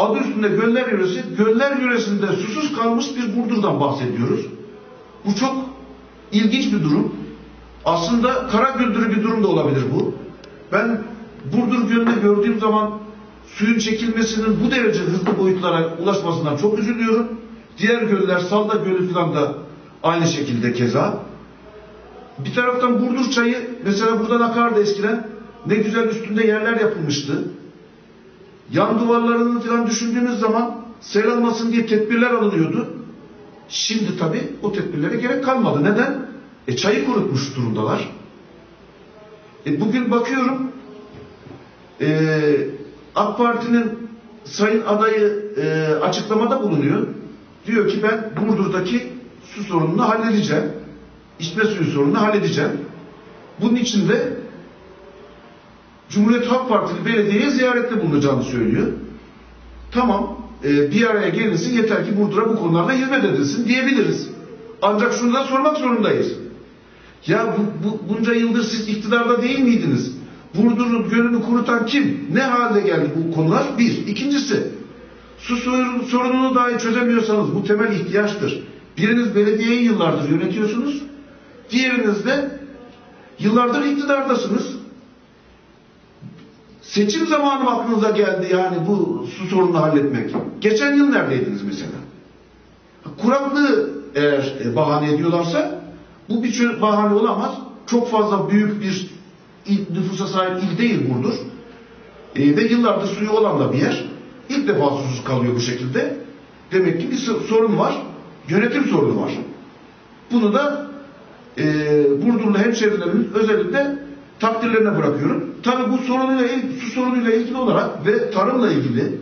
Adı üstünde Göller Yöresi, Göller Yöresi'nde susuz kalmış bir Burdur'dan bahsediyoruz. Bu çok ilginç bir durum. Aslında kara güldürü bir durum da olabilir bu. Ben Burdur Gölü'nde gördüğüm zaman suyun çekilmesinin bu derece hızlı boyutlara ulaşmasından çok üzülüyorum. Diğer göller, Salda Gölü falan da aynı şekilde keza. Bir taraftan Burdur çayı mesela buradan akardı eskiden. Ne güzel üstünde yerler yapılmıştı. Yan duvarlarını falan düşündüğümüz zaman sel almasın diye tedbirler alınıyordu. Şimdi tabii o tedbirlere gerek kalmadı. Neden? E çayı kurutmuş durumdalar. E bugün bakıyorum e, AK Parti'nin sayın adayı e, açıklamada bulunuyor. Diyor ki ben Burdur'daki su sorununu halledeceğim. İçme suyu sorununu halledeceğim. Bunun için de Cumhuriyet Halk Partili belediyeye ziyarette bulunacağını söylüyor. Tamam e, bir araya gelinsin yeter ki Burdur'a bu konularda hizmet edilsin diyebiliriz. Ancak şunu da sormak zorundayız. Ya bu, bu, bunca yıldır siz iktidarda değil miydiniz? Burdur'un gölünü kurutan kim? Ne hale geldi bu konular? Bir. İkincisi, su sorun- sorununu dahi çözemiyorsanız bu temel ihtiyaçtır. Biriniz belediyeyi yıllardır yönetiyorsunuz. Diğeriniz de yıllardır iktidardasınız. Seçim zamanı aklınıza geldi yani bu su sorununu halletmek. Geçen yıl neredeydiniz mesela? Kuraklığı eğer e, bahane ediyorlarsa bu bir bahane olamaz. Çok fazla büyük bir il, nüfusa sahip il değil Burdur. E, ve yıllardır suyu olan da bir yer. İlk defa susuz kalıyor bu şekilde. Demek ki bir so- sorun var. Yönetim sorunu var. Bunu da e, Burdurlu hemşehrilerimin özellikle takdirlerine bırakıyorum. Tabii bu sorunuyla, su sorunuyla ilgili olarak ve tarımla ilgili